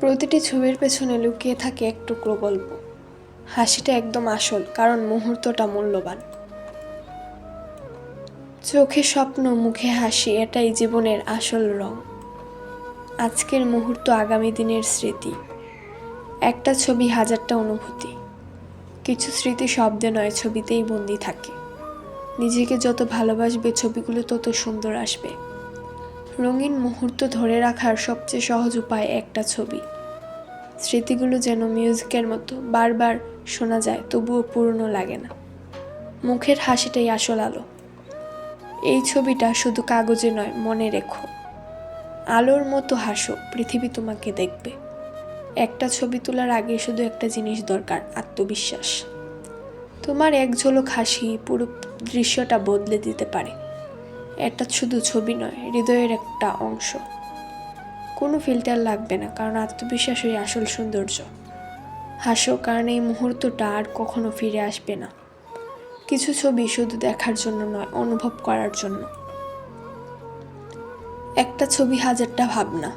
প্রতিটি ছবির পেছনে লুকিয়ে থাকে এক টুকরো গল্প। হাসিটা একদম আসল, কারণ মুহূর্তটা মূল্যবান। চোখে স্বপ্ন, মুখে হাসি, এটাই জীবনের আসল রং। আজকের মুহূর্ত, আগামী দিনের স্মৃতি। একটা ছবি হাজারটা অনুভূতি। কিছু স্মৃতি শব্দে নয়, ছবিতেই বন্দি থাকে। নিজেকে যত ভালোবাসবে ছবিগুলো, তত সুন্দর আসবে। রঙিন মুহূর্ত ধরে রাখার সবচেয়ে সহজ উপায় একটা ছবি। স্মৃতিগুলো যেন মিউজিকের মতো বারবার শোনা যায়, তবুও পুরনো লাগে না। মুখের হাসিটাই আসল আলো। এই ছবিটা শুধু কাগজে নয়, মনে রেখো। আলোর মতো হাসো, পৃথিবী তোমাকে দেখবে। একটা ছবি তোলার আগে শুধু একটা জিনিস দরকার, আত্মবিশ্বাস। তোমার এক ঝলক হাসি পুরো দৃশ্যটা বদলে দিতে পারে। এটা শুধু ছবি নয়, হৃদয়ের একটা অংশ। কোনো ফিল্টার লাগবে না, কারণ আত্মবিশ্বাসই আসল সৌন্দর্য। হাসো, কারণ এই মুহূর্তটা আর কখনো ফিরে আসবে না। কিছু ছবি শুধু দেখার জন্য নয়, অনুভব করার জন্য। একটা ছবি হাজারটা ভাবনা।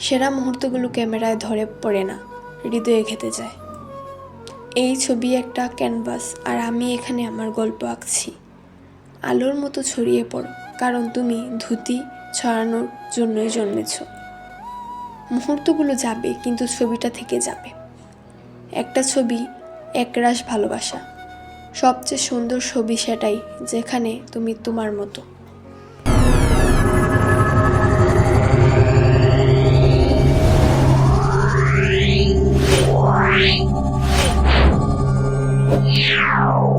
সেরা মুহূর্তগুলো ক্যামেরায় ধরে পড়ে না, হৃদয়ে খেতে যায়। এই ছবি একটা ক্যানভাস, আর আমি এখানে আমার গল্প আঁকছি। আলোর মতো ছড়িয়ে পড়ো, কারণ তুমি ধুতি ছড়ানোর জন্যই জন্মেছ। মুহূর্তগুলো যাবে, কিন্তু ছবিটা থেকে যাবে। একটা ছবি একরাশ ভালোবাসা। সবচেয়ে সুন্দর ছবি সেটাই, যেখানে তুমি তোমার মতো। Meow.